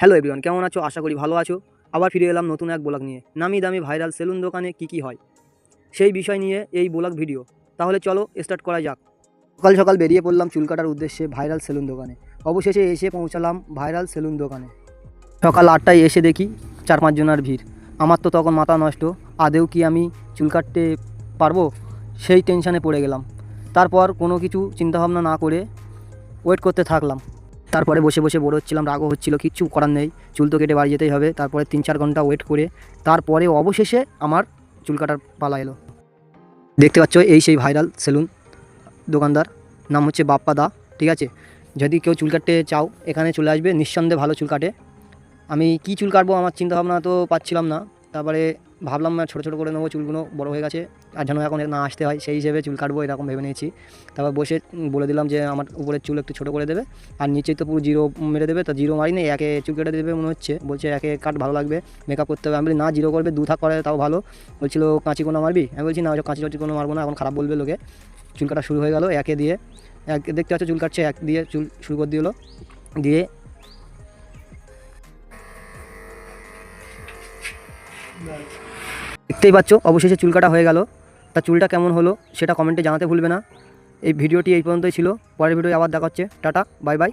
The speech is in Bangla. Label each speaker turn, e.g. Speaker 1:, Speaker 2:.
Speaker 1: হ্যালো এভরিওয়ান কেমন আছো? আশা করি ভালো আছো। আবার ফিরে এলাম নতুন এক ব্লগ নিয়ে। নামি দামি ভাইরাল সেলুন দোকানে কি কি হয়? সেই বিষয় নিয়ে এই ব্লগ ভিডিও। তাহলে চলো স্টার্ট করা যাক। সকাল সকাল বেরিয়ে পড়লাম চুল কাটার উদ্দেশ্যে ভাইরাল সেলুন দোকানে। অবশেষে এসে পৌঁছালাম ভাইরাল সেলুন দোকানে। সকাল আটটায় এসে দেখি চার পাঁচজনের ভিড়। আমার তো তখন মাথা নষ্ট। আদেও কি আমি চুল কাটতে পারব? সেই টেনশানে পড়ে গেলাম। তারপর কোনো কিছু চিন্তাভাবনা না করে ওয়েট করতে থাকলাম। তারপরে বসে বসে বড় হচ্ছিলাম, রাগও হচ্ছিল, কিচ্ছু করার নেই। চুল তো কেটে বাড়ি যেতেই হবে, তারপরে তিন চার ঘণ্টা ওয়েট করে, তারপরে অবশেষে আমার চুল কাটার পালা এলো। দেখতে পাচ্ছ, এই সেই ভাইরাল সেলুন দোকানদার, নাম হচ্ছে বাপ্পা দা, ঠিক আছে? যদি কেউ চুল কাটতে চাও, এখানে চলে আসবে, নিঃসন্দেহে ভালো চুল কাটে। আমি কি চুল কাটবো আমার চিন্তা ভাবনা তো পাচ্ছিলাম না তারপরে ভাবলাম ছোটো ছোটো করে নেব চুলগুলো, বড় হয়ে গেছে। আর যেন এখন না আসতে হয়, সেই হিসেবে চুল কাটবো, এরকম ভেবে নিয়েছি। তারপর বসে বলে দিলাম যে, আমার উপরের চুল একটু ছোটো করে দেবে। আর নিচে তো পুরো জিরো মেরে দেবে, তো জিরো মারিনি একে চুল কেটে দেবে মনে হচ্ছে। বলছে, একে কাট, ভালো লাগবে মেকআপ করতে হবে। আমি বলি, না, জিরো করবে, দু থাক করে, তাও ভালো। বলছিল, কাঁচি কোনো মারবি? আমি বলছি, না কাঁচি টাচি কোনো মারবো না, এখন খারাপ বলবে লোকে। চুল কাটা শুরু হয়ে গেল, একে দিয়ে, এক দেখতে পাচ্ছ চুল কাটছে, এক দিয়ে চুল শুরু করে দিলো। দিয়ে দেখতেই পাচ্ছ, অবশেষে চুল কাটা হয়ে গেল। তা চুলটা কেমন হলো, সেটা কমেন্টে জানাতে ভুলবে না। এই ভিডিওটি এই পর্যন্তই ছিল। পরের ভিডিও আবার দেখা হচ্ছে। Tata bye bye